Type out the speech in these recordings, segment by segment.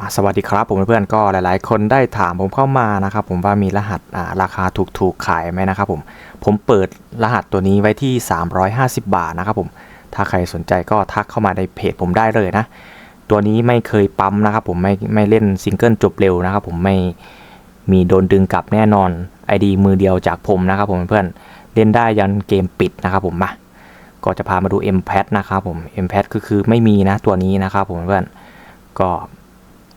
มาสวัสดีครับผมเพื่อนๆก็หลายๆ คนได้ถามผมเข้ามานะครับผมว่ามีรหัสราคาถูกๆขายไหมนะครับผมผมเปิดรหัสตัวนี้ไว้ที่ 350 บาทนะครับผมถ้าใครสนใจก็ทักเข้ามาในเพจผมได้เลยนะ ตัวนี้ไม่เคยปั๊มนะครับผมไม่ไม่เล่นซิงเกิลจบเร็วนะครับผมไม่มีโดนดึงกลับแน่นอน ID มือเดียวจากผมนะครับผมเพื่อนเล่นได้ยันเกมปิดนะครับผมมาก็จะพามาดู m p a d นะครับผม m p a d ก็คือไม่มีนะตัวนี้นะครับผมเพื่อนก็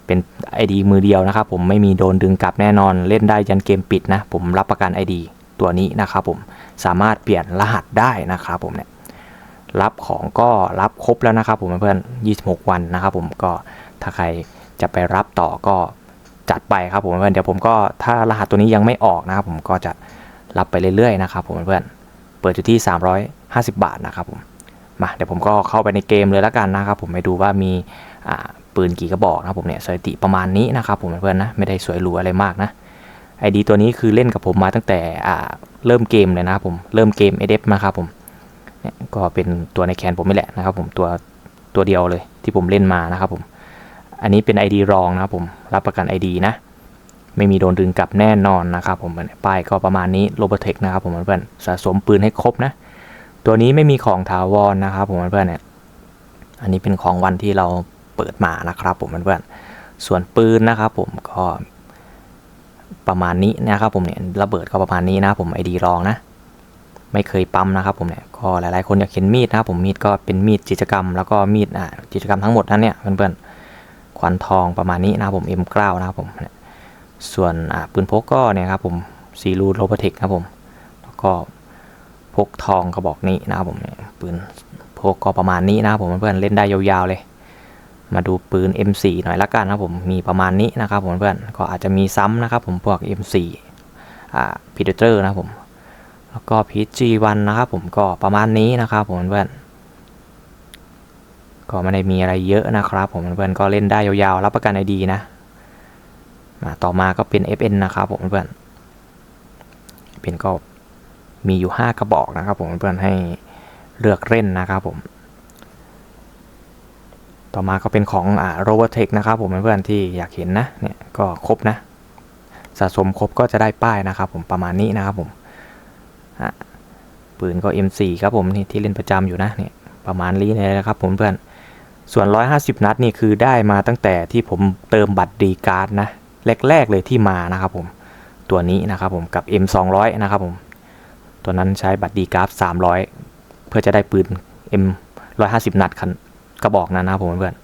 เป็น ID มือเดียวนะครับผมไม่มีโดนดึงกลับแน่นอน เล่นได้ยันเกมปิดนะ ผมรับประกัน ID ตัวนี้นะครับผมสามารถเปลี่ยนรหัสได้นะครับผมเนี่ยรับของก็รับครบแล้วนะครับผมเพื่อน26 วันนะครับผมก็ถ้าใครจะไปรับต่อก็จัดไปครับผมเพื่อนเดี๋ยวผมก็ถ้ารหัสตัวนี้ยังไม่ออกนะครับผมก็จะรับไปเรื่อยๆนะครับผมเพื่อนเปิดอยู่ที่ 350 บาทนะครับผมมาเดี๋ยวผมก็เข้าไปในเกมเลยแล้วกันนะครับผมไปดูว่ามี ปืนกี่กระบอกนะครับผมเนี่ยสถิติประมาณนี้นะครับผมเพื่อนๆนะไม่ได้สวยหรูอะไรมากนะไอดีตัวนี้คือเล่นกับผมมาตั้งแต่อ่าเริ่มเกมเลยนะครับผมเริ่มเกม a d f นะครับผมเนี่ยก็เป็นตัวในแคนผมนี่แหละนะครับผมตัวตัวเดียวเลยที่ผมเล่นมานะครับผมอันนี้เป็น ID รองนะครับผมรับประกัน ID นะ ไม่มีโดนดึงกลับแน่นอนนะครับผมป้ายก็ประมาณนี้โรบเทคนะครับผมเพื่อนสะสมปืนให้ครบนะ ตัวนี้ไม่มีของถาวรนะครับผมเพื่อนเนี่ยอันนี้เป็นของวันที่เรา เปิดมานะครับผมเพื่อนๆส่วนปืนนะครับผมก็ประมาณนี้นะครับผมเนี่ยระเบิดก็ประมาณนี้นะผมไอดีรองนะ ไม่เคยปั๊มนะครับผมเนี่ยก็หลายๆคนอยากเห็นมีดนะครับผมมีดก็เป็นมีดกิจกรรม แล้วก็มีดอ่ากิจกรรมทั้งหมดนั่นเนี่ยเพื่อนๆควันทองประมาณนี้นะครับผม M9 นะครับผมเนี่ยส่วนอ่าปืนพกก็เนี่ยครับผมซีรูโรบอติกนะครับผมแล้วก็พกทองกระบอกนี้นะครับผมปืนพกก็ประมาณนี้นะครับผมเพื่อนๆเล่นได้ยาวๆเลย มาดูปืน M4 หน่อยละกันนะผมมีประมาณนี้นะครับผมเพื่อนก็อาจจะมีซ้ำนะครับผมพวก M4 อ่า Predator นะผมแล้วก็ PG1 นะครับผมก็ประมาณนี้นะครับผมเพื่อนก็ไม่ได้มีอะไรเยอะนะครับผมเพื่อนก็เล่นได้ยาวๆ รับประกันไอดีนะมาต่อมาก็เป็น FN นะครับผมเพื่อนเป็นก็มีอยู่ 5 กระบอกนะครับผมเพื่อนให้เลือกเล่นนะครับผม ต่อมาก็เป็นของอ่าโรบอเทคนะครับผมเพื่อนๆที่อยากเห็นนะเนี่ยก็ครบนะสะสมครบก็จะได้ป้ายนะครับผมประมาณนี้นะครับผมปืนก็ M4 ครับผมนี่ที่เล่นประจำอยู่นะเนี่ยประมาณนี้เลยนะครับผมเพื่อนส่วน 150 นัดนี่คือได้มาตั้งแต่ที่ผมเติมบัตรดีการ์ดนะแรกๆเลยที่มานะครับผมตัวนี้นะครับผมกับ M200 นะครับผมตัวนั้นใช้บัตรดีการ์ด300 เพื่อจะได้ปืน M 150 นัดคัน กระบอกนะนะครับผมเพื่อน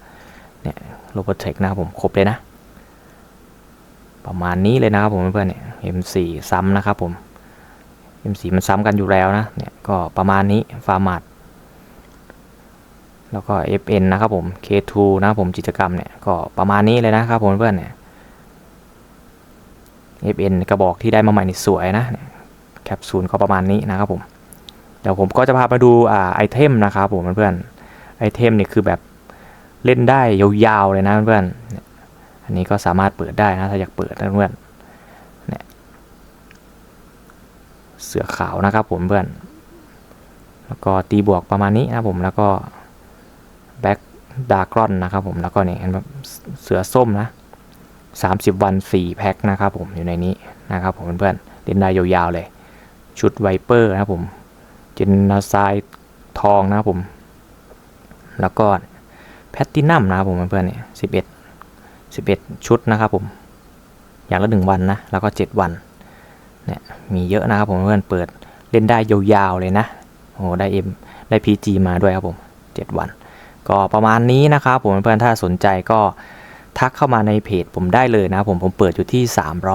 เนี่ยโรบอทเทคนะครับผมครบเลยนะ ประมาณนี้เลยนะครับผมเพื่อนเนี่ย M4 ซ้ำนะครับผม M4 มันซ้ำกันอยู่แล้วนะเนี่ยก็ประมาณนี้ฟาร์มาดแล้วก็ FN นะครับผม K2 นะครับผมกิจกรรมเนี่ยก็ประมาณนี้เลยนะครับผมเพื่อนเนี่ย FN กระบอกที่ได้มาใหม่นี่สวยนะแคปซูลก็ประมาณนี้นะครับผม เดี๋ยวผมก็จะพามาดูอ่าไอเทมนะครับผมเพื่อน ไอเทมเนี่ยคือแบบเล่นได้ยาวๆเลยนะเพื่อนอันนี้ก็สามารถเปิดได้นะถ้าอยากเปิดนะเพื่อนเนี่ยเสือขาวนะครับผมเพื่อน แล้วก็ตีบวกประมาณนี้นะผมแล้วก็แบ็กดากรอนนะครับผมแล้วก็เนี่ยแบบเสือส้มนะ30 วัน 4 แพ็คนะครับผมอยู่ในนี้นะครับผมเพื่อนเล่นได้ยาวๆเลย ชุดไวเปอร์นะครับผมเจนนาไซทองนะครับผม แล้วก็แพตตินัมนะครับผมเพื่อนๆเนี่ยสิบเอ็ดสิบเอ็ดชุดนะครับผม อย่างละหนึ่งวันนะ แล้วก็เจ็ดวัน เนี่ย มีเยอะนะครับผมเพื่อนเปิดเล่นได้ยาวๆเลยนะ โอ้ได้เอ็มได้พีจีมาด้วยครับผมเจ็ดวัน ก็ประมาณนี้นะครับผมเพื่อนๆถ้าสนใจก็ทักเข้ามาในเพจผมได้เลยนะผมผมเปิดอยู่ที่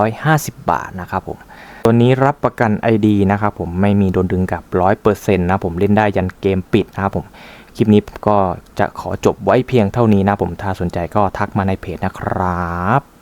350 บาทนะครับผม ตัวนี้รับประกัน ID นะครับผมไม่มีโดนดึงกับ 100%นะผมเล่นได้ยันเกมปิดนะครับผม คลิปนี้ก็จะขอจบไว้เพียงเท่านี้นะผมถ้าสนใจก็ทักมาในเพจนะครับ